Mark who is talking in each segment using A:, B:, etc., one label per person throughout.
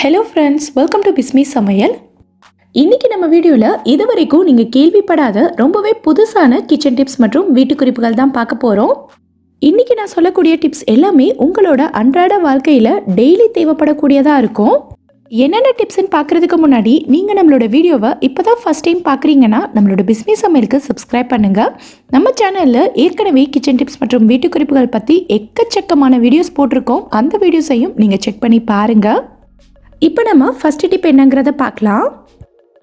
A: Hello friends welcome to Bismi Samayal. இன்னைக்கு நம்ம வீடியோவில் இது வரைக்கும் நீங்கள் கேள்விப்படாத ரொம்பவே புதுசான கிச்சன் டிப்ஸ் மற்றும் வீட்டு குறிப்புகள் தான் பார்க்க போகிறோம் இன்றைக்கி நான் சொல்லக்கூடிய டிப்ஸ் எல்லாமே உங்களோட அன்றாட வாழ்க்கையில் டெய்லி தேவைப்படக்கூடியதாக இருக்கும். என்னென்ன டிப்ஸ்ன்னு பார்க்குறதுக்கு முன்னாடி நீங்கள் நம்மளோட வீடியோவை இப்போ தான் ஃபஸ்ட் டைம் பார்க்குறீங்கன்னா நம்மளோட பிஸ்னஸ் சமையலுக்கு சப்ஸ்கிரைப் பண்ணுங்கள் நம்ம சேனலில் ஏற்கனவே கிச்சன் டிப்ஸ் மற்றும் வீட்டு குறிப்புகள் பற்றி எக்கச்சக்கமான வீடியோஸ் போட்டிருக்கோம். அந்த வீடியோஸையும் நீங்கள் செக் பண்ணி பாருங்கள் இப்போ நம்ம ஃபஸ்ட்டு டிப் என்னங்கிறத பார்க்கலாம்.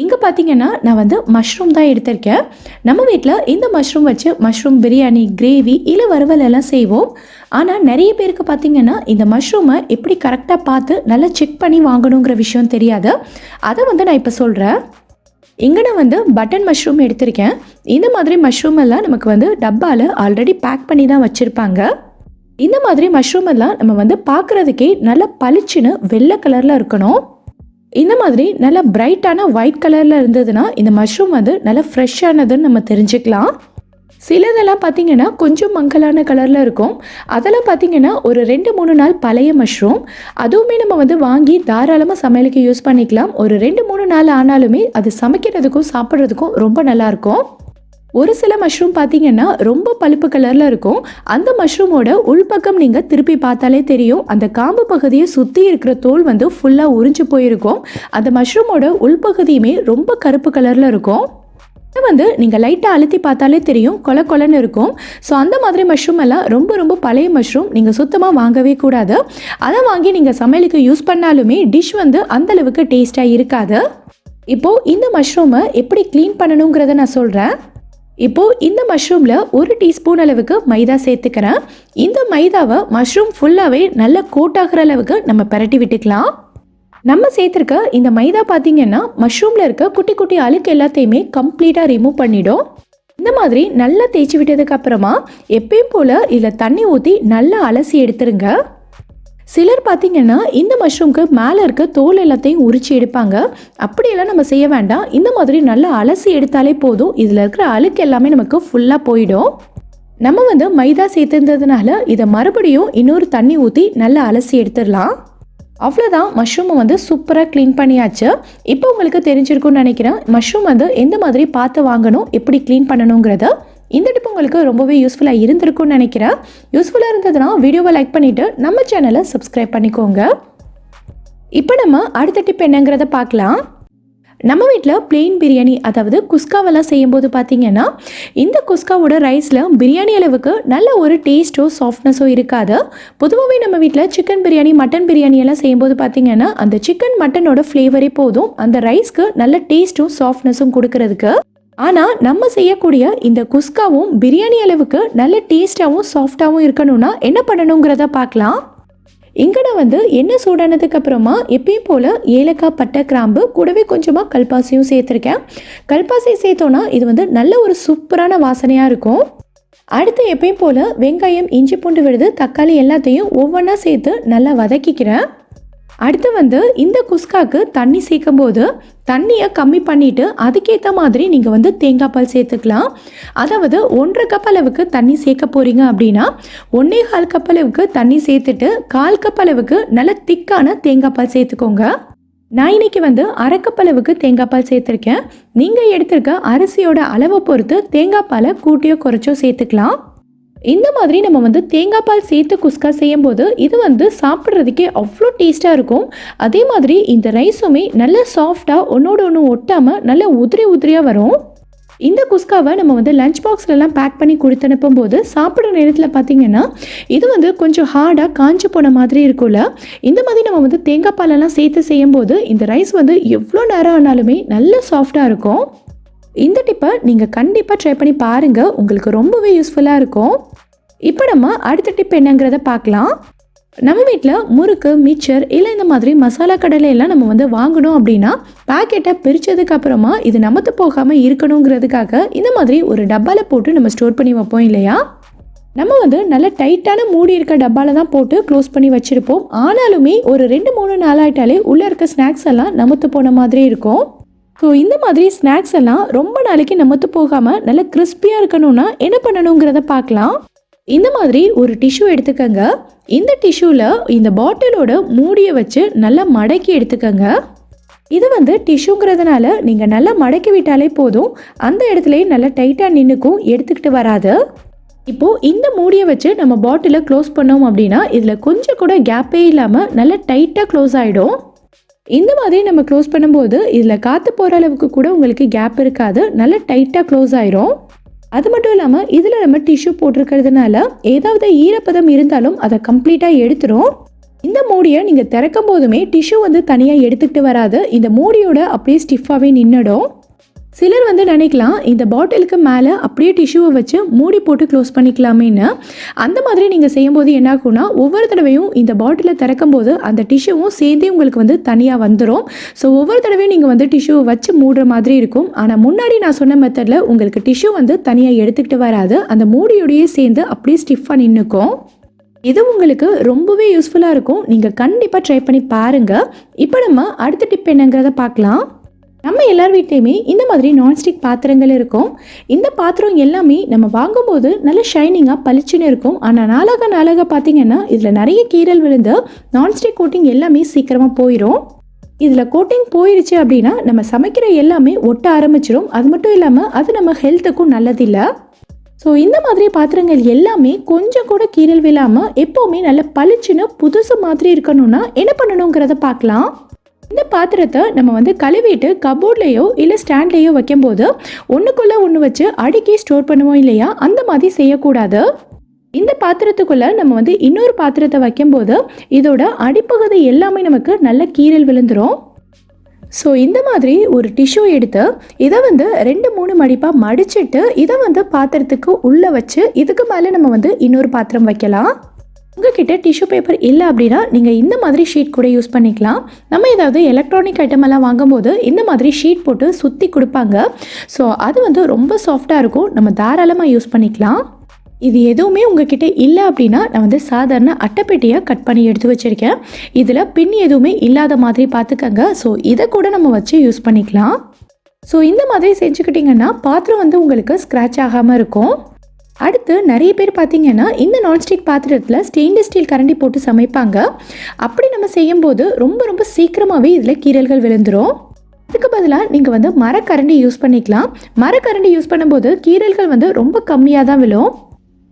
A: இங்கே பார்த்தீங்கன்னா நான் வந்து மஷ்ரூம் தான் எடுத்திருக்கேன். நம்ம வீட்டில் இந்த மஷ்ரூம் வச்சு மஷ்ரூம் பிரியாணி கிரேவி இல்லை வறுவல் எல்லாம் செய்வோம். ஆனால் நிறைய பேருக்கு பார்த்தீங்கன்னா இந்த மஷ்ரூமை எப்படி கரெக்டாக பார்த்து நல்லா செக் பண்ணி வாங்கணுங்கிற விஷயம் தெரியாது. அதை வந்து நான் இப்போ சொல்கிறேன் இங்கே நான் வந்து பட்டன் மஷ்ரூம் எடுத்திருக்கேன். இந்த மாதிரி மஷ்ரூம் எல்லாம் நமக்கு வந்து டப்பாவில் ஆல்ரெடி பேக் பண்ணி தான் வச்சுருப்பாங்க. இந்த மாதிரி மஷ்ரூம் எல்லாம் நம்ம வந்து பார்க்குறதுக்கே நல்ல பளிச்சுன்னு வெள்ளை கலரில் இருக்கணும். இந்த மாதிரி நல்ல பிரைட்டான ஒயிட் கலரில் இருந்ததுன்னா இந்த மஷ்ரூம் வந்து நல்ல ஃப்ரெஷ்ஷானதுன்னு நம்ம தெரிஞ்சுக்கலாம். சிலதெல்லாம் பார்த்தீங்கன்னா கொஞ்சம் மங்கலான கலரில் இருக்கும். அதெல்லாம் பார்த்தீங்கன்னா ஒரு ரெண்டு மூணு நாள் பழைய மஷ்ரூம் அதுவுமே நம்ம வந்து வாங்கி தாராளமாக சமையலுக்கு யூஸ் பண்ணிக்கலாம். ஒரு ரெண்டு மூணு நாள் ஆனாலுமே அது சமைக்கிறதுக்கும் சாப்பிட்றதுக்கும் ரொம்ப நல்லாயிருக்கும் ஒரு சில மஷ்ரூம் பார்த்தீங்கன்னா ரொம்ப பழுப்பு கலரில் இருக்கும். அந்த மஷ்ரூமோட உள்பக்கம் நீங்கள் திருப்பி பார்த்தாலே தெரியும். அந்த காம்பு பகுதியை சுற்றி இருக்கிற தோல் வந்து ஃபுல்லாக உறிஞ்சு போயிருக்கும். அந்த மஷ்ரூமோட உள்பகுதியுமே ரொம்ப கருப்பு கலரில் இருக்கும். இதை வந்து நீங்கள் லைட்டாக அழுத்தி பார்த்தாலே தெரியும். கொல கொலன்னு இருக்கும். ஸோ அந்த மாதிரி மஷ்ரூம் எல்லாம் ரொம்ப ரொம்ப பழைய மஷ்ரூம் நீங்கள் சுத்தமாக வாங்கவே கூடாது. அதை வாங்கி நீங்கள் சமையலுக்கு யூஸ் பண்ணாலுமே டிஷ் வந்து அந்தளவுக்கு டேஸ்ட்டாக இருக்காது. இப்போது இந்த மஷ்ரூமை எப்படி க்ளீன் பண்ணணுங்கிறத நான் சொல்கிறேன் இப்போது இந்த மஷ்ரூமில் ஒரு டீஸ்பூன் அளவுக்கு மைதா சேர்த்துக்கிறேன். இந்த மைதாவை மஷ்ரூம் ஃபுல்லாகவே நல்ல கோட்டாகிற அளவுக்கு நம்ம பரட்டி விட்டுக்கலாம். நம்ம சேர்த்துருக்க இந்த மைதா பார்த்தீங்கன்னா மஷ்ரூமில் இருக்க குட்டி குட்டி அழுக்கு எல்லாத்தையுமே கம்ப்ளீட்டாக ரிமூவ் பண்ணிடும். இந்த மாதிரி நல்லா தேய்ச்சி விட்டதுக்கு அப்புறமா எப்பயும் போல் இதில் தண்ணி ஊற்றி நல்லா அலசி எடுத்துருங்க. சிலர் பார்த்தீங்கன்னா இந்த மஷ்ரூம்க்கு மேலே இருக்க தோல் எல்லாத்தையும் உரிச்சு எடுப்பாங்க. அப்படியெல்லாம் நம்ம செய்ய வேண்டாம். இந்த மாதிரி நல்லா அலசி எடுத்தாலே போதும். இதில் இருக்கிற அழுக்கு எல்லாமே நமக்கு ஃபுல்லாக போயிடும். நம்ம வந்து மைதா சேர்த்துருந்ததுனால இதை மறுபடியும் இன்னொரு தண்ணி ஊற்றி நல்லா அலசி எடுத்துடலாம். அவ்வளோதான் மஷ்ரூமை வந்து சூப்பராக க்ளீன் பண்ணியாச்சு. இப்போ உங்களுக்கு தெரிஞ்சிருக்கும்னு நினைக்கிறேன். மஷ்ரூம் வந்து எந்த மாதிரி பார்த்து வாங்கணும் எப்படி க்ளீன் பண்ணணுங்கிறத இந்த டிப் உங்களுக்கு ரொம்பவே யூஸ்ஃபுல்லாக இருந்திருக்கும்னு நினைக்கிறேன். யூஸ்ஃபுல்லாக இருந்ததுன்னா வீடியோவை லைக் பண்ணிவிட்டு நம்ம சேனலை சப்ஸ்கிரைப் பண்ணிக்கோங்க. இப்போ நம்ம அடுத்த டிப் என்னங்கிறத பார்க்கலாம். நம்ம வீட்டில் பிளெயின் பிரியாணி அதாவது குஸ்காவெல்லாம் செய்யும்போது பார்த்தீங்கன்னா இந்த குஸ்காவோட ரைஸில் பிரியாணி அளவுக்கு நல்ல ஒரு டேஸ்ட்டோ சாஃப்ட்னஸோ இருக்காது. பொதுவாகவே நம்ம வீட்டில் சிக்கன் பிரியாணி மட்டன் பிரியாணி எல்லாம் செய்யும்போது பார்த்தீங்கன்னா அந்த சிக்கன் மட்டனோட ஃப்ளேவரே போதும். அந்த ரைஸ்க்கு நல்ல டேஸ்ட்டும் சாஃப்ட்னஸும் கொடுக்கறதுக்கு. ஆனால் நம்ம செய்யக்கூடிய இந்த குஸ்காவும் பிரியாணி அளவுக்கு நல்ல டேஸ்ட்டாகவும் சாஃப்டாகவும் இருக்கணும்னா என்ன பண்ணணுங்கிறத பார்க்கலாம். இங்கே வந்து எண்ணெய் சூடானதுக்கு அப்புறமா எப்பயும் போல் ஏலக்காய் பட்டை கிராம்பு கூடவே கொஞ்சமாக கல்பாசியும் சேர்த்துருக்கேன். கல்பாசி சேர்த்தோன்னா இது வந்து நல்ல ஒரு சூப்பரான வாசனையாக இருக்கும். அடுத்து எப்பயும் போல் வெங்காயம் இஞ்சி பூண்டு விழுது தக்காளி எல்லாத்தையும் ஒவ்வொன்றா சேர்த்து நல்லா வதக்கிக்கிறேன். அடுத்து வந்து இந்த குஸ்காக்கு தண்ணி சேர்க்கும் போது தண்ணியை கம்மி பண்ணிவிட்டு அதுக்கேற்ற மாதிரி நீங்கள் வந்து தேங்காய் பால் சேர்த்துக்கலாம். அதாவது ஒன்றரை கப் அளவுக்கு தண்ணி சேர்க்க போகிறீங்க அப்படின்னா ஒன்றே கால் கப் அளவுக்கு தண்ணி சேர்த்துட்டு கால் கப் அளவுக்கு நல்ல திக்கான தேங்காய் பால் சேர்த்துக்கோங்க. நான் இன்னைக்கு வந்து அரைக்கப்பளவுக்கு அளவுக்கு தேங்காய் பால் சேர்த்துருக்கேன். நீங்கள் எடுத்திருக்க அரிசியோட அளவை பொறுத்து தேங்காய் பாலை கூட்டியோ குறைச்சோ சேர்த்துக்கலாம். இந்த மாதிரி நம்ம வந்து தேங்காய் பால் சேர்த்து குஸ்கா செய்யும்போது இது வந்து சாப்பிட்றதுக்கே அவ்வளோ டேஸ்ட்டாக இருக்கும். அதே மாதிரி இந்த ரைஸுமே நல்ல சாஃப்டாக ஒன்றோட ஒன்று ஒட்டாமல் நல்ல உதிரி உதிரியாக வரும். இந்த குஸ்காவை நம்ம வந்து லஞ்ச் பாக்ஸ்லலாம் பேக் பண்ணி கொடுத்து அனுப்பும்போது சாப்பிட்ற நேரத்தில் பார்த்தீங்கன்னா இது வந்து கொஞ்சம் ஹார்டாக காஞ்சி போன மாதிரி இருக்கும்ல. இந்த மாதிரி நம்ம வந்து தேங்காய் பாலெல்லாம் சேர்த்து செய்யும்போது இந்த ரைஸ் வந்து எவ்வளோ நேரம் ஆனாலுமே நல்ல சாஃப்டாக இருக்கும். இந்த டிப்பை நீங்கள் கண்டிப்பாக ட்ரை பண்ணி பாருங்கள் உங்களுக்கு ரொம்பவே யூஸ்ஃபுல்லாக இருக்கும். இப்போ நம்ம அடுத்த டிப் என்னங்கிறத பார்க்கலாம். நம்ம வீட்டில் முறுக்கு மிச்சர் இல்லை இந்த மாதிரி மசாலா கடலை எல்லாம் நம்ம வந்து வாங்கணும் அப்படின்னா பேக்கெட்டை பிரித்ததுக்கு அப்புறமா இது நமத்து போகாமல் இருக்கணுங்கிறதுக்காக இந்த மாதிரி ஒரு டப்பாவில் போட்டு நம்ம ஸ்டோர் பண்ணி வைப்போம் இல்லையா? நம்ம வந்து நல்ல டைட்டான மூடி இருக்க டப்பாவில் தான் போட்டு க்ளோஸ் பண்ணி வச்சுருப்போம். ஆனாலுமே ஒரு ரெண்டு மூணு நாளாயிட்டாலே உள்ளே இருக்க ஸ்நாக்ஸ் எல்லாம் நமத்து போன மாதிரி இருக்கும். ஸோ இந்த மாதிரி ஸ்நாக்ஸ் எல்லாம் ரொம்ப நாளைக்கு நமத்து போகாமல் நல்ல கிறிஸ்பியாக இருக்கணும்னா என்ன பண்ணணுங்கிறத பார்க்கலாம். இந்த மாதிரி ஒரு டிஷ்யூ எடுத்துக்கங்க. இந்த டிஷ்யூவில் இந்த பாட்டிலோட மூடியை வச்சு நல்லா மடக்கி எடுத்துக்கங்க. இது வந்து டிஷ்யூங்கிறதுனால நீங்கள் நல்லா மடக்கி விட்டாலே போதும். அந்த இடத்துலையும் நல்லா டைட்டாக நின்றுக்கும் எடுத்துக்கிட்டு வராது. இப்போது இந்த மூடியை வச்சு நம்ம பாட்டிலை க்ளோஸ் பண்ணோம் அப்படின்னா இதில் கொஞ்சம் கூட கேப்பே இல்லாமல் நல்லா டைட்டாக க்ளோஸ் ஆகிடும் இந்த மாதிரி நம்ம க்ளோஸ் பண்ணும்போது இதில் காற்று போகிற அளவுக்கு கூட உங்களுக்கு கேப் இருக்காது. நல்லா டைட்டாக க்ளோஸ் ஆயிரும். அது மட்டும் இல்லாமல் இதில் நம்ம டிஷ்யூ போட்டிருக்கிறதுனால ஏதாவது ஈரப்பதம் இருந்தாலும் அதை கம்ப்ளீட்டாக எடுத்துரும். இந்த மூடியை நீங்கள் திறக்கும் போதுமே டிஷ்யூ வந்து தனியாக எடுத்துக்கிட்டு வராது. இந்த மூடியோட அப்படியே ஸ்டிஃபாகவே நின்றுடும் சிலர் வந்து நினைக்கலாம் இந்த பாட்டிலுக்கு மேலே அப்படியே டிஷ்யூவை வச்சு மூடி போட்டு க்ளோஸ் பண்ணிக்கலாமேன்னு. அந்த மாதிரி நீங்கள் செய்யும்போது என்ன ஆகும்னா ஒவ்வொரு தடவையும் இந்த பாட்டிலை திறக்கும் போது அந்த டிஷ்யூவும் சேர்ந்தே உங்களுக்கு வந்து தனியாக வந்துடும் ஸோ ஒவ்வொரு தடவையும் நீங்கள் வந்து டிஷ்யூவை வச்சு மூடுற மாதிரி இருக்கும். ஆனால் முன்னாடி நான் சொன்ன மெத்தடில் உங்களுக்கு டிஷ்யூ வந்து தனியாக எடுத்துக்கிட்டு வராது. அந்த மூடியோடையே சேர்ந்து அப்படியே ஸ்டிஃபாக நின்றுக்கும் இது உங்களுக்கு ரொம்பவே யூஸ்ஃபுல்லாக இருக்கும். நீங்கள் கண்டிப்பாக ட்ரை பண்ணி பாருங்கள் இப்போ நம்ம அடுத்த டிப் என்னங்கிறத பார்க்கலாம். நம்ம எல்லார் வீட்லேயுமே இந்த மாதிரி நான்ஸ்டிக் பாத்திரங்கள் இருக்கும். இந்த பாத்திரம் எல்லாமே நம்ம வாங்கும்போது நல்ல ஷைனிங்காக பளிச்சுன்னு இருக்கும். ஆனால் நாளாக நாளாக பார்த்தீங்கன்னா இதில் நிறைய கீரல் விழுந்து நான்ஸ்டிக் கோட்டிங் எல்லாமே சீக்கிரமாக போயிடும் இதில் கோட்டிங் போயிடுச்சு அப்படின்னா நம்ம சமைக்கிற எல்லாமே ஒட்ட ஆரம்பிச்சிடும் அது மட்டும் இல்லாமல் அது நம்ம ஹெல்த்துக்கும் நல்லதில்லை. ஸோ இந்த மாதிரி பாத்திரங்கள் எல்லாமே கொஞ்சம் கூட கீரல் விழாமல் எப்போவுமே நல்ல பளிச்சுன்னு புதுசு மாதிரி இருக்கணும்னா என்ன பண்ணணுங்கிறத பார்க்கலாம் இந்த பாத்திரத்தை நம்ம வந்து கழுவிட்டு கபோர்ட்லேயோ இல்லை ஸ்டாண்ட்லேயோ வைக்கும்போது ஒன்றுக்குள்ளே ஒன்று வச்சு அடுக்கி ஸ்டோர் பண்ணுவோம் இல்லையா? அந்த மாதிரி செய்யக்கூடாது. இந்த பாத்திரத்துக்குள்ளே நம்ம வந்து இன்னொரு பாத்திரத்தை வைக்கும்போது இதோட அடிப்பகுதி எல்லாமே நமக்கு நல்ல கீரல் விழுந்துரும். ஸோ இந்த மாதிரி ஒரு டிஷ்யூ எடுத்து இதை வந்து ரெண்டு மூணு மடிப்பாக மடிச்சிட்டு இதை வந்து பாத்திரத்துக்கு உள்ளே வச்சு இதுக்கு மேலே நம்ம வந்து இன்னொரு பாத்திரம் வைக்கலாம். உங்ககிட்ட டிஷ்யூ பேப்பர் இல்லை அப்படின்னா நீங்கள் இந்த மாதிரி ஷீட் கூட யூஸ் பண்ணிக்கலாம். நம்ம ஏதாவது எலக்ட்ரானிக் ஐட்டம் எல்லாம் வாங்கும்போது இந்த மாதிரி ஷீட் போட்டு சுற்றி கொடுப்பாங்க. ஸோ அது வந்து ரொம்ப சாஃப்டாக இருக்கும். நம்ம தாராளமாக யூஸ் பண்ணிக்கலாம். இது எதுவுமே உங்ககிட்ட இல்லை அப்படின்னா நான் வந்து சாதாரண அட்டைப்பெட்டியாக கட் பண்ணி எடுத்து வச்சுருக்கேன். இதில் பின் எதுவுமே இல்லாத மாதிரி பார்த்துக்கங்க. ஸோ இதை கூட நம்ம வச்சு யூஸ் பண்ணிக்கலாம். ஸோ இந்த மாதிரி செஞ்சுக்கிட்டிங்கன்னா பாத்திரம் வந்து உங்களுக்கு ஸ்க்ராட்ச் ஆகாமல் இருக்கும். அடுத்து நிறைய பேர் பார்த்தீங்கன்னா இந்த நான்ஸ்டிக் பாத்திரத்தில் ஸ்டெயின்லெஸ் ஸ்டீல் கரண்டி போட்டு சமைப்பாங்க. அப்படி நம்ம செய்யும்போது ரொம்ப ரொம்ப சீக்கிரமாகவே இதில் கீரல்கள் விழுந்துடும் அதுக்கு பதிலாக நீங்கள் வந்து மரக்கரண்டி யூஸ் பண்ணிக்கலாம். மரக்கரண்டி யூஸ் பண்ணும்போது கீரல்கள் வந்து ரொம்ப கம்மியாக தான் விழும்.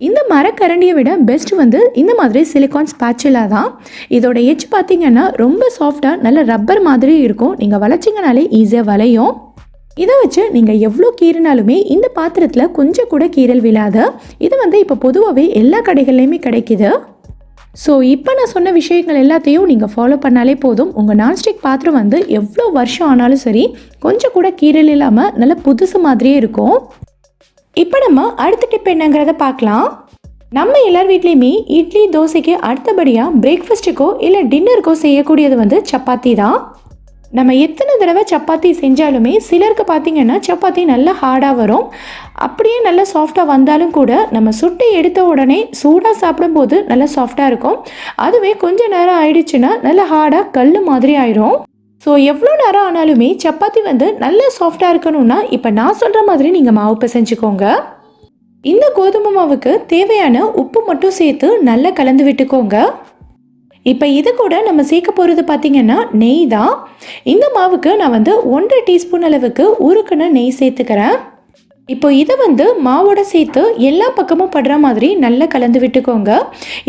A: இந்த மரக்கரண்டியை விட பெஸ்ட் வந்து இந்த மாதிரி சிலிகான் ஸ்பேச்சுலா தான். இதோட எச் பார்த்தீங்கன்னா ரொம்ப சாஃப்டாக நல்ல ரப்பர் மாதிரி இருக்கும். நீங்கள் வளைச்சிங்கனாலே ஈஸியாக வளையும். இதை வச்சு நீங்கள் எவ்வளோ கீறினாலுமே இந்த பாத்திரத்தில் கொஞ்சம் கூட கீறல் விழாது. இது வந்து இப்போ பொதுவாகவே எல்லா கடைகள்லையுமே கிடைக்குது. ஸோ இப்போ நான் சொன்ன விஷயங்கள் எல்லாத்தையும் நீங்கள் ஃபாலோ பண்ணாலே போதும். உங்கள் நான்ஸ்டிக் பாத்திரம் வந்து எவ்வளோ வருஷம் ஆனாலும் சரி கொஞ்சம் கூட கீறல் இல்லாமல் நல்ல புதுசு மாதிரியே இருக்கும். இப்போ நம்ம அடுத்த டிப் என்னங்கிறத பார்க்கலாம். நம்ம எல்லார் வீட்லேயுமே இட்லி தோசைக்கு அடுத்தபடியாக பிரேக்ஃபாஸ்ட்டுக்கோ இல்லை டின்னருக்கோ செய்யக்கூடியது வந்து சப்பாத்தி தான். நம்ம எத்தனை தடவை சப்பாத்தி செஞ்சாலுமே சிலருக்கு பார்த்திங்கன்னா சப்பாத்தி நல்லா ஹார்டாக வரும். அப்படியே நல்லா சாஃப்டாக வந்தாலும் கூட நம்ம சுட்டு எடுத்த உடனே சூடாக சாப்பிடும்போது நல்லா சாஃப்டாக இருக்கும். அதுவே கொஞ்ச நேரம் ஆயிடுச்சுன்னா நல்லா ஹார்டாக கல் மாதிரி ஆயிரும். ஸோ எவ்வளோ நேரம் ஆனாலுமே சப்பாத்தி வந்து நல்லா சாஃப்டாக இருக்கணும்னா இப்போ நான் சொல்கிற மாதிரி நீங்கள் மாவு பிசைஞ்சுக்கோங்க. இந்த கோதுமை மாவுக்கு தேவையான உப்பு மட்டும் சேர்த்து நல்லா கலந்து விட்டுக்கோங்க. இப்போ இது கூட நம்ம சேர்க்க போகிறது பார்த்திங்கன்னா நெய் தான். இந்த மாவுக்கு நான் வந்து ஒன்றரை டீஸ்பூன் அளவுக்கு உருக்குன நெய் சேர்த்துக்கிறேன். இப்போ இதை வந்து மாவோட சேர்த்து எல்லா பக்கமும் படுற மாதிரி நல்லா கலந்து விட்டுக்கோங்க.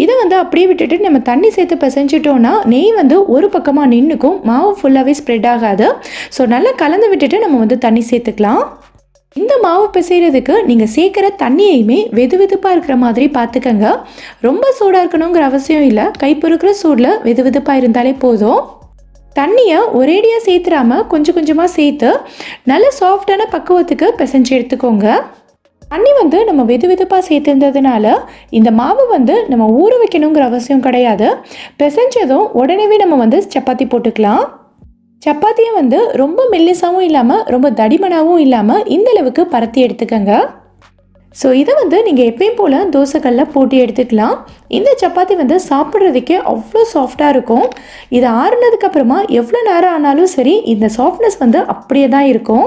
A: இதை வந்து அப்படியே விட்டுட்டு நம்ம தண்ணி சேர்த்து பிசைஞ்சிட்டோன்னா நெய் வந்து ஒரு பக்கமாக நின்றுக்கும் மாவு ஃபுல்லாகவே ஸ்ப்ரெட் ஆகாது. ஸோ நல்லா கலந்து விட்டுட்டு நம்ம வந்து தண்ணி சேர்த்துக்கலாம். இந்த மாவு பிசைகிறதுக்கு நீங்கள் சேர்க்குற தண்ணியையுமே வெது வெதுப்பாக இருக்கிற மாதிரி பார்த்துக்கங்க. ரொம்ப சூடாக இருக்கணுங்கிற அவசியம் இல்லை. கைப்பொறுக்கிற சூடில் வெது வெதுப்பாக இருந்தாலே போதும். தண்ணியை ஒரேடியாக சேர்த்துறாம கொஞ்சம் கொஞ்சமாக சேர்த்து நல்ல சாஃப்டான பக்குவத்துக்கு பிசைஞ்சு எடுத்துக்கோங்க. தண்ணி வந்து நம்ம வெது வெதுப்பாக சேர்த்துருந்ததுனால இந்த மாவு வந்து நம்ம ஊற வைக்கணுங்கிற அவசியம் கிடையாது. பிசைஞ்சதும் உடனேவே நம்ம வந்து சப்பாத்தி போட்டுக்கலாம். சப்பாத்தியை வந்து ரொம்ப மெல்லிசாவும் இல்லாமல் ரொம்ப தடிமனாகவும் இல்லாமல் இந்த அளவுக்கு பரத்தி எடுத்துக்கங்க. ஸோ இதை வந்து நீங்கள் எப்பயும் போல் தோசைக்கல்ல போட்டு எடுத்துக்கலாம். இந்த சப்பாத்தி வந்து சாப்பிட்றதுக்கே அவ்வளோ சாஃப்டாக இருக்கும். இது ஆறுனதுக்கப்புறமா எவ்வளோ நேரம் ஆனாலும் சரி இந்த சாஃப்ட்னஸ் வந்து அப்படியே தான் இருக்கும்.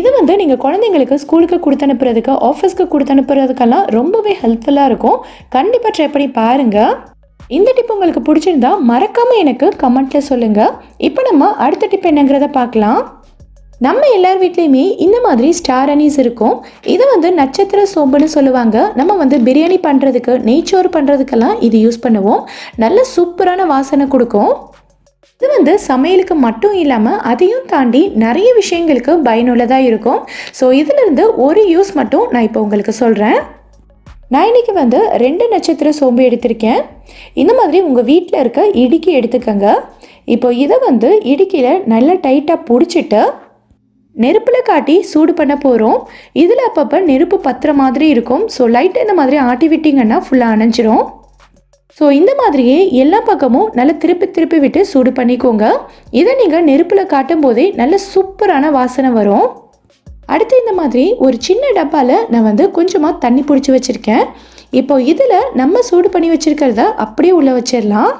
A: இது வந்து நீங்கள் குழந்தைங்களுக்கு ஸ்கூலுக்கு கொடுத்து அனுப்புறதுக்கு ஆஃபீஸ்க்கு கொடுத்து அனுப்புறதுக்கெல்லாம் ரொம்பவே ஹெல்ப்ஃபுல்லாக இருக்கும். கண்டிப்பாக ட்ரை பண்ணி பாருங்கள் இந்த டிப் உங்களுக்கு பிடிச்சிருந்தா மறக்காமல் எனக்கு கமெண்ட்டில் சொல்லுங்கள் இப்போ நம்ம அடுத்த டிப் என்னங்கிறத பார்க்கலாம். நம்ம எல்லார் வீட்லேயுமே இந்த மாதிரி ஸ்டார் அனீஸ் இருக்கும். இது வந்து நட்சத்திர சோம்புன்னு சொல்லுவாங்க. நம்ம வந்து பிரியாணி பண்ணுறதுக்கு நெய்ச்சோறு பண்ணுறதுக்கெல்லாம் இது யூஸ் பண்ணுவோம். நல்ல சூப்பரான வாசனை கொடுக்கும். இது வந்து சமையலுக்கு மட்டும் இல்லாமல் அதையும் தாண்டி நிறைய விஷயங்களுக்கு பயனுள்ளதாக இருக்கும். ஸோ இதிலிருந்து ஒரு யூஸ் மட்டும் நான் இப்போ உங்களுக்கு சொல்கிறேன் நான் இன்றைக்கி வந்து ரெண்டு நட்சத்திர சோம்பு எடுத்திருக்கேன். இந்த மாதிரி உங்கள் வீட்டில் இருக்க இடுக்கி எடுத்துக்கோங்க. இப்போ இதை வந்து இடுக்கியில் நல்லா டைட்டாக பிடிச்சிட்டு நெருப்பில் காட்டி சூடு பண்ண போகிறோம் இதில் அப்பப்போ நெருப்பு பத்துற மாதிரி இருக்கும். ஸோ லைட்டாக இந்த மாதிரி ஆட்டி விட்டிங்கன்னா ஃபுல்லாக அணைஞ்சிரும். ஸோ இந்த மாதிரியே எல்லா பக்கமும் நல்லா திருப்பி திருப்பி விட்டு சூடு பண்ணிக்கோங்க. இதை நீங்கள் நெருப்பில் காட்டும் போதே நல்ல சூப்பரான வாசனை வரும். அடுத்து இந்த மாதிரி ஒரு சின்ன டப்பாவில் நான் வந்து கொஞ்சமாக தண்ணி பிடிச்சி வச்சுருக்கேன். இப்போ இதில் நம்ம சூடு பண்ணி வச்சுருக்கிறத அப்படியே உள்ளே வச்சிடலாம்.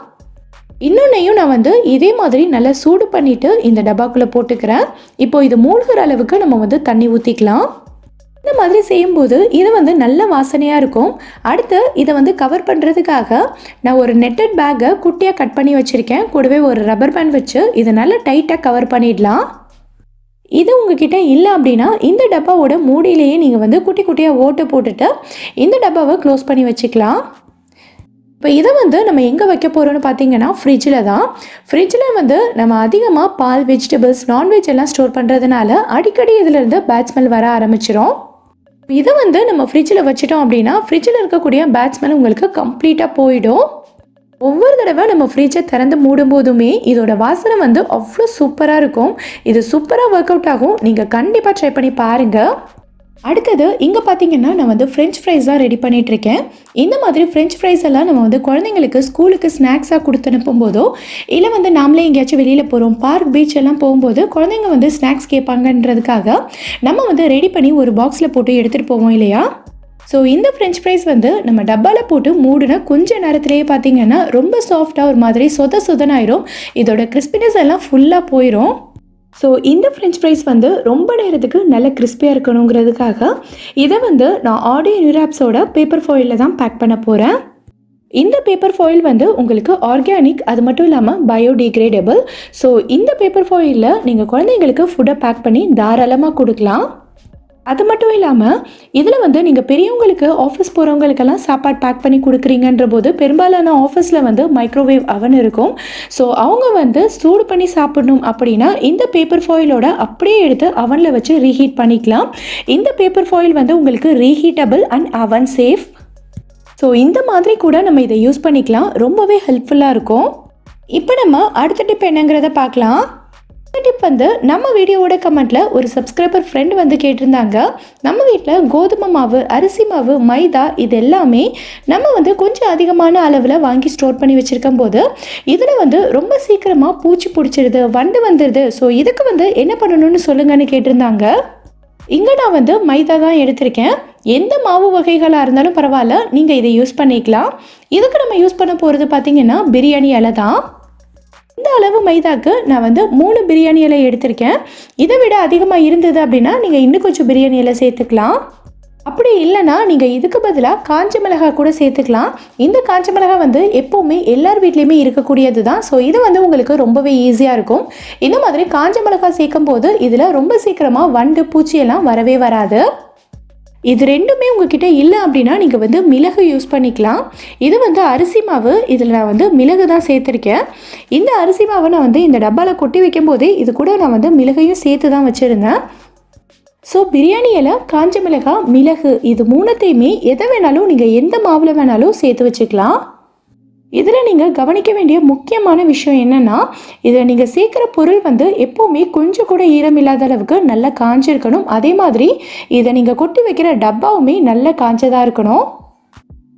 A: இன்னொன்னையும் நான் வந்து இதே மாதிரி நல்லா சூடு பண்ணிவிட்டு இந்த டப்பாக்குள்ளே போட்டுக்கிறேன். இப்போ இது மூழ்கிற அளவுக்கு நம்ம வந்து தண்ணி ஊற்றிக்கலாம் இந்த மாதிரி செய்யும்போது இது வந்து நல்ல வாசனையாக இருக்கும். அடுத்து இதை வந்து கவர் பண்ணுறதுக்காக நான் ஒரு நெட்டட் பேக்கை குட்டியாக கட் பண்ணி வச்சுருக்கேன். கூடவே ஒரு ரப்பர் பேண்ட் வச்சு இதை நல்லா டைட்டாக கவர் பண்ணிடலாம். இது உங்ககிட்ட இல்லை அப்படின்னா இந்த டப்பாவோட மூடியிலேயே நீங்கள் வந்து குட்டி குட்டியாக ஓட்டை போட்டுட்டு இந்த டப்பாவை க்ளோஸ் பண்ணி வச்சுக்கலாம். இப்போ இதை வந்து நம்ம எங்கே வைக்க போகிறோம்னு பார்த்தீங்கன்னா ஃப்ரிட்ஜில் தான். ஃப்ரிட்ஜில் வந்து நம்ம அதிகமாக பால் வெஜிடபிள்ஸ் நான்வெஜ் எல்லாம் ஸ்டோர் பண்ணுறதுனால அடிக்கடி இதிலிருந்து பேட் ஸ்மெல் வர ஆரம்பிச்சிடும் இதை வந்து நம்ம ஃப்ரிட்ஜில் வச்சிட்டோம் அப்படின்னா ஃப்ரிட்ஜில் இருக்கக்கூடிய பேட் ஸ்மெல் உங்களுக்கு கம்ப்ளீட்டாக போயிடும். ஒவ்வொரு தடவை நம்ம ஃப்ரிட்ஜை திறந்து மூடும் போதுமே இதோட வாசனை வந்து அவ்வளோ சூப்பராக இருக்கும். இது சூப்பராக ஒர்க் அவுட் ஆகும். நீங்கள் கண்டிப்பாக ட்ரை பண்ணி பாருங்கள் அடுத்தது இங்கே பார்த்தீங்கன்னா நான் வந்து ஃப்ரெஞ்ச் ஃப்ரைஸ் தான் ரெடி பண்ணிகிட்ருக்கேன் இந்த மாதிரி ஃப்ரெஞ்ச் ஃப்ரைஸ் எல்லாம் நம்ம வந்து குழந்தைங்களுக்கு ஸ்கூலுக்கு ஸ்நாக்ஸாக கொடுத்து அனுப்பும்போதோ இல்லை வந்து நாமளே எங்கேயாச்சும் வெளியில் போகிறோம் பார்க் பீச் எல்லாம் போகும்போது குழந்தைங்க வந்து ஸ்நாக்ஸ் கேட்பாங்கன்றதுக்காக நம்ம வந்து ரெடி பண்ணி ஒரு பாக்ஸில் போட்டு எடுத்துகிட்டு போவோம் இல்லையா? ஸோ இந்த ஃப்ரெஞ்ச் ஃப்ரைஸ் வந்து நம்ம டப்பாவில் போட்டு மூடின கொஞ்ச நேரத்திலேயே பார்த்தீங்கன்னா ரொம்ப சாஃப்டாக ஒரு மாதிரி சொத சொதனாயிரும். இதோட கிறிஸ்பினஸ் எல்லாம் ஃபுல்லாக போயிடும் ஸோ இந்த ஃப்ரெஞ்ச் ஃப்ரைஸ் வந்து ரொம்ப நேரத்துக்கு நல்ல கிறிஸ்பியாக இருக்கணுங்கிறதுக்காக இதை வந்து நான் ஆடியோ நியூராப்ஸோட பேப்பர் ஃபாயிலில் தான் பேக் பண்ண போகிறேன் இந்த பேப்பர் ஃபாயில் வந்து உங்களுக்கு ஆர்கானிக் அது மட்டும் இல்லாமல் பயோடிகிரேடபிள் ஸோ இந்த பேப்பர் ஃபாயிலில் நீங்கள் குழந்தைங்களுக்கு ஃபுட்டை பேக் பண்ணி தாராளமாக கொடுக்கலாம். அது மட்டும் இல்லாமல் இதில் வந்து நீங்கள் பெரியவங்களுக்கு ஆஃபீஸ் போகிறவங்களுக்கெல்லாம் சாப்பாடு பேக் பண்ணி கொடுக்குறீங்கன்ற போது பெரும்பாலான ஆஃபீஸில் வந்து மைக்ரோவேவ் அவன் இருக்கும். ஸோ அவங்க வந்து சூடு பண்ணி சாப்பிடணும் அப்படின்னா இந்த பேப்பர் ஃபாயிலோட அப்படியே எடுத்து அவனில் வச்சு ரீஹீட் பண்ணிக்கலாம். இந்த பேப்பர் ஃபாயில் வந்து உங்களுக்கு reheatable and oven safe so இந்த மாதிரி கூட நம்ம இதை யூஸ் பண்ணிக்கலாம். ரொம்பவே ஹெல்ப்ஃபுல்லாக இருக்கும். இப்போ நம்ம அடுத்த டிப் என்னங்கிறத பார்க்கலாம். டிப் வந்து நம்ம வீடியோவோட கமெண்ட்டில் ஒரு சப்ஸ்கிரைபர் ஃப்ரெண்ட் வந்து கேட்டிருந்தாங்க. நம்ம வீட்டில் கோதுமை மாவு அரிசி மாவு மைதா இது எல்லாமே நம்ம வந்து கொஞ்சம் அதிகமான அளவில் வாங்கி ஸ்டோர் பண்ணி வச்சுருக்கும் போது இதில் வந்து ரொம்ப சீக்கிரமாக பூச்சி பிடிச்சிருது வண்டு வந்துடுது ஸோ இதுக்கு வந்து என்ன பண்ணணும்னு சொல்லுங்கன்னு கேட்டிருந்தாங்க. இங்கே நான் வந்து மைதா தான் எடுத்திருக்கேன். எந்த மாவு வகைகளாக இருந்தாலும் பரவாயில்ல. நீங்கள் இதை யூஸ் பண்ணிக்கலாம். இதுக்கு நம்ம யூஸ் பண்ண போகிறது பார்த்தீங்கன்னா பிரியாணி இலை தான். இந்த அளவு மைதாக்கு நான் வந்து மூணு பிரியாணி இலை எடுத்திருக்கேன். இதை விட அதிகமாக இருந்தது அப்படின்னா நீங்கள் இன்னும் கொஞ்சம் பிரியாணி இலை சேர்த்துக்கலாம். அப்படி இல்லைன்னா நீங்கள் இதுக்கு பதிலாக காஞ்ச மிளகாய் கூட சேர்த்துக்கலாம். இந்த காஞ்ச மிளகாய் வந்து எப்போவுமே எல்லார் வீட்லேயுமே இருக்கக்கூடியது தான் ஸோ இது வந்து உங்களுக்கு ரொம்பவே ஈஸியாக இருக்கும். இந்த மாதிரி காஞ்ச மிளகாய் சேர்க்கும் போது இதில் ரொம்ப சீக்கிரமாக வண்டு பூச்சியெல்லாம் வரவே வராது. இது ரெண்டுமே உங்ககிட்ட இல்லை அப்படின்னா நீங்கள் வந்து மிளகு யூஸ் பண்ணிக்கலாம். இது வந்து அரிசி மாவு. இதில் நான் வந்து மிளகு தான் சேர்த்துருக்கேன். இந்த அரிசி மாவை நான் வந்து இந்த டப்பாவில் கொட்டி வைக்கும் போதே இது கூட நான் வந்து மிளகையும் சேர்த்து தான் வச்சுருந்தேன். ஸோ பிரியாணி இலை காஞ்ச மிளகாய் மிளகு இது மூணத்தையுமே எதை வேணாலும் நீங்கள் எந்த மாவில் வேணாலும் சேர்த்து வச்சுக்கலாம். இதில் நீங்கள் கவனிக்க வேண்டிய முக்கியமான விஷயம் என்னென்னா இதில் நீங்கள் சேர்க்குற பொருள் வந்து எப்போவுமே கொஞ்சம் கூட ஈரம் இல்லாத அளவுக்கு நல்லா காஞ்சிருக்கணும். அதே மாதிரி இதை நீங்கள் கொட்டி வைக்கிற டப்பாவுமே நல்லா காஞ்சதாக இருக்கணும்.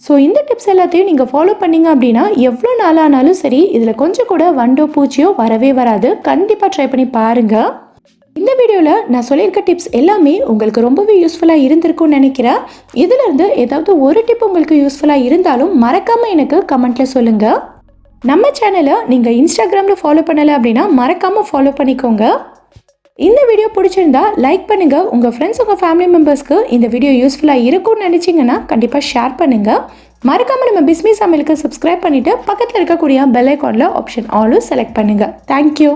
A: ஸோ இந்த டிப்ஸ் எல்லாத்தையும் நீங்கள் ஃபாலோ பண்ணீங்க அப்படின்னா எவ்வளோ நாளானாலும் சரி இதில் கொஞ்சம் கூட வண்டோ பூச்சியோ வரவே வராது. கண்டிப்பாக ட்ரை பண்ணி பாருங்கள் இந்த வீடியோவில் நான் சொல்லியிருக்க டிப்ஸ் எல்லாமே உங்களுக்கு ரொம்பவே யூஸ்ஃபுல்லாக இருந்திருக்கும்னு நினைக்கிறேன் இதிலிருந்து ஏதாவது ஒரு டிப் உங்களுக்கு யூஸ்ஃபுல்லாக இருந்தாலும் மறக்காமல் எனக்கு கமெண்ட்டில் சொல்லுங்கள் நம்ம சேனலை நீங்கள் இன்ஸ்டாகிராமில் ஃபாலோ பண்ணலை அப்படின்னா மறக்காமல் ஃபாலோ பண்ணிக்கோங்க. இந்த வீடியோ பிடிச்சிருந்தா லைக் பண்ணுங்கள் உங்கள் ஃப்ரெண்ட்ஸ் உங்கள் ஃபேமிலி மெம்பர்ஸ்க்கு இந்த வீடியோ யூஸ்ஃபுல்லாக இருக்கும்னு நினச்சிங்கன்னா கண்டிப்பாக ஷேர் பண்ணுங்கள் மறக்காமல் நம்ம பிஸ்மி சமையலுக்கு சப்ஸ்கிரைப் பண்ணிவிட்டு பக்கத்தில் இருக்கக்கூடிய பெல் ஐக்கானில் ஆப்ஷன் ஆலும் செலக்ட் பண்ணுங்கள் தேங்க்யூ